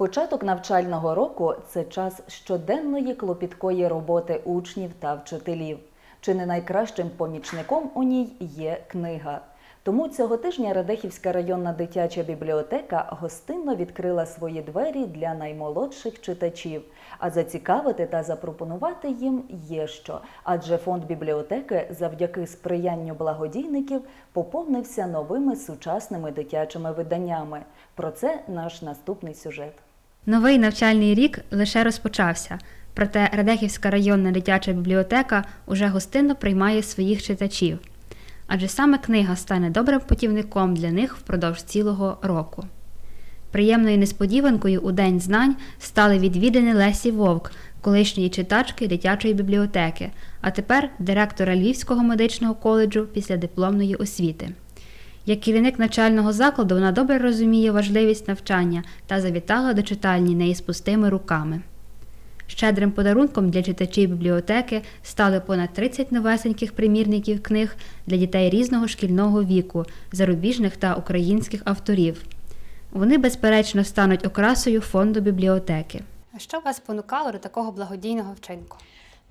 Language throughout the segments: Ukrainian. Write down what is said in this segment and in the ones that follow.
Початок навчального року це час щоденної клопіткої роботи учнів та вчителів. Чи не найкращим помічником у ній є книга. Тому цього тижня Радехівська районна дитяча бібліотека гостинно відкрила свої двері для наймолодших читачів. А зацікавити та запропонувати їм є що. Адже фонд бібліотеки завдяки сприянню благодійників поповнився новими сучасними дитячими виданнями. Про це наш наступний сюжет. Новий навчальний рік лише розпочався, проте Радехівська районна дитяча бібліотека уже гостинно приймає своїх читачів. Адже саме книга стане добрим путівником для них впродовж цілого року. Приємною несподіванкою у День знань стали відвідини Лесі Вовк, колишньої читачки дитячої бібліотеки, а тепер директора Львівського медичного коледжу після дипломної освіти. Як керівник навчального закладу вона добре розуміє важливість навчання та завітала до читальні неї з пустими руками. Щедрим подарунком для читачів бібліотеки стали понад 30 новесеньких примірників книг для дітей різного шкільного віку, зарубіжних та українських авторів. Вони, безперечно, стануть окрасою фонду бібліотеки. А що вас спонукало до такого благодійного вчинку?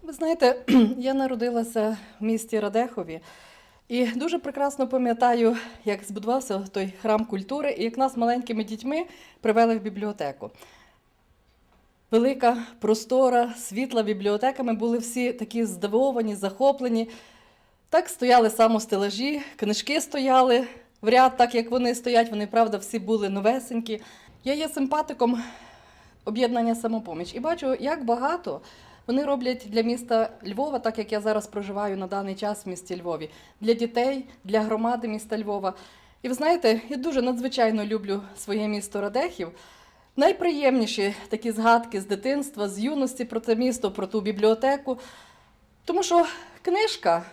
Ви знаєте, я народилася в місті Радехові і дуже прекрасно пам'ятаю, як збудувався той храм культури і як нас маленькими дітьми привели в бібліотеку. Велика, простора, світла бібліотека. Ми були всі такі здивовані, захоплені. Так стояли самостелажі, книжки стояли в ряд, так як вони стоять. Вони, правда, всі були новесенькі. Я є симпатиком об'єднання самопоміч і бачу, як багато вони роблять для міста Львова, так як я зараз проживаю на даний час в місті Львові, для дітей, для громади міста Львова. І ви знаєте, я дуже надзвичайно люблю своє місто Радехів. Найприємніші такі згадки з дитинства, з юності про це місто, про ту бібліотеку. Тому що книжка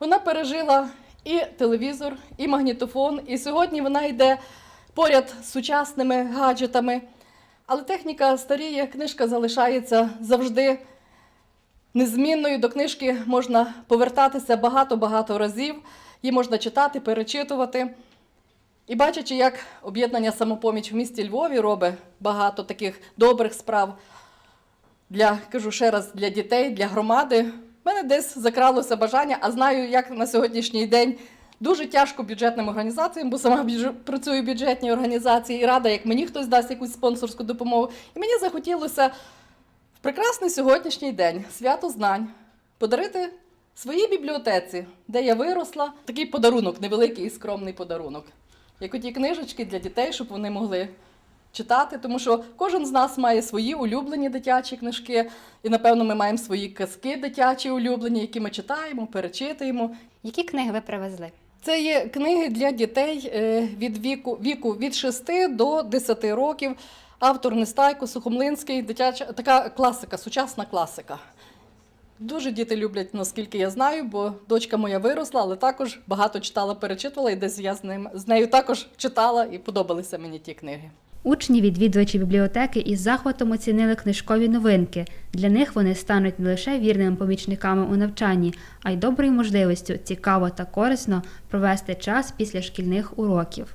вона пережила і телевізор, і магнітофон, і сьогодні вона йде поряд з сучасними гаджетами. Але техніка старіє, книжка залишається завжди незмінною. До книжки можна повертатися багато-багато разів, її можна читати, перечитувати. І бачачи, як об'єднання самопоміч в місті Львові робить багато таких добрих справ для, кажу ще раз, для дітей, для громади, в мене десь закралося бажання, а знаю, як на сьогоднішній день дуже тяжко бюджетним організаціям, бо сама працюю в бюджетній організації і рада, як мені хтось дасть якусь спонсорську допомогу. І мені захотілося в прекрасний сьогоднішній день, свято знань, подарити своїй бібліотеці, де я виросла, такий подарунок, невеликий і скромний подарунок. Як оті книжечки для дітей, щоб вони могли читати, тому що кожен з нас має свої улюблені дитячі книжки, і напевно ми маємо свої казки дитячі улюблені, які ми читаємо, перечитуємо. Які книги ви привезли? Це є книги для дітей е, від віку, віку від 6 до 10 років. Автор Нестайко, Сухомлинський, дитяча така класика, сучасна класика. Дуже діти люблять, наскільки я знаю, бо дочка моя виросла, але також багато читала, перечитувала, і десь я з ним з нею також читала і подобалися мені ті книги. Учні, відвідувачі бібліотеки із захватом оцінили книжкові новинки. Для них вони стануть не лише вірними помічниками у навчанні, а й доброю можливістю цікаво та корисно провести час після шкільних уроків.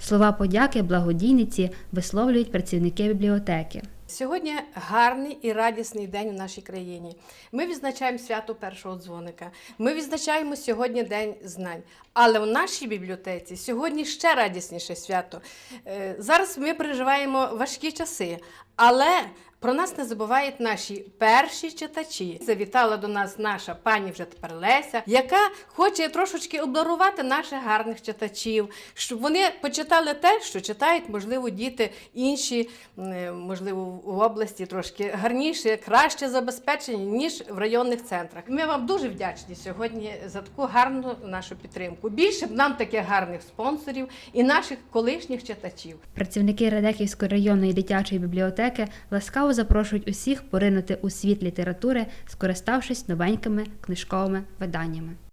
Слова подяки благодійниці висловлюють працівники бібліотеки. Сьогодні гарний і радісний день у нашій країні. Ми відзначаємо свято першого дзвоника. Ми відзначаємо сьогодні День знань. Але в нашій бібліотеці сьогодні ще радісніше свято. Е, Зараз ми переживаємо важкі часи, але про нас не забувають наші перші читачі. Завітала до нас наша пані вже тепер Леся, яка хоче трошечки обдарувати наших гарних читачів, щоб вони почитали те, що читають, можливо, діти інші, можливо, в області трошки гарніше, краще забезпечені, ніж в районних центрах. Ми вам дуже вдячні сьогодні за таку гарну нашу підтримку. Більше б нам таких гарних спонсорів і наших колишніх читачів. Працівники Радехівської районної дитячої бібліотеки ласкаво запрошують усіх поринути у світ літератури, скориставшись новенькими книжковими виданнями.